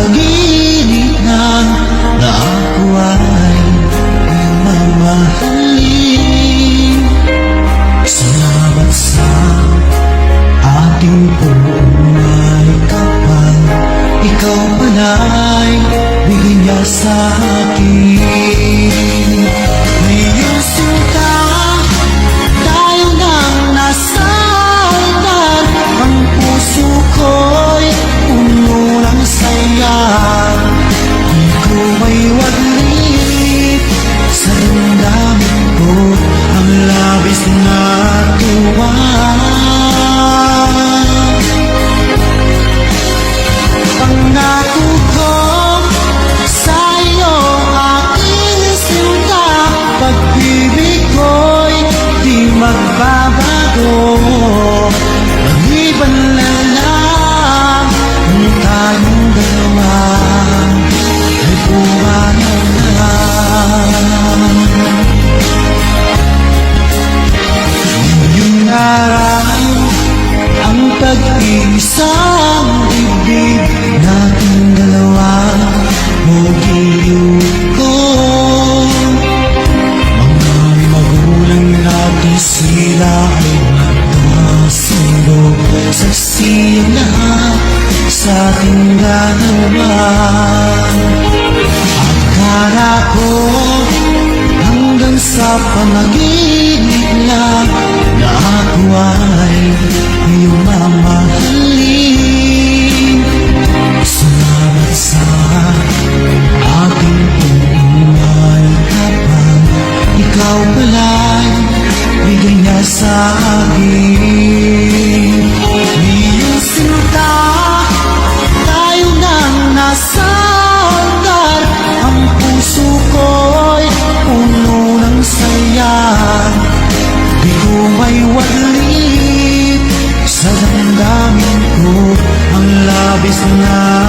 panaginip na Na ako ay mamahalin Salamat sa ating buhay kapag ikaw pala'y bigay niya sa akin. Ngayong araw ang pag-iisang ibig nating dalawa Hugilyo ko Mga magulang natin sila ay nagkasundo Saksi ang lahat sa ating dalawa Akala ko hanggang sa panaginip Na akin Iyong sinta tayo nang nasa altar Ang puso ko'y puno ng saya. Di ko may walit sa damdamin ko Ang labis na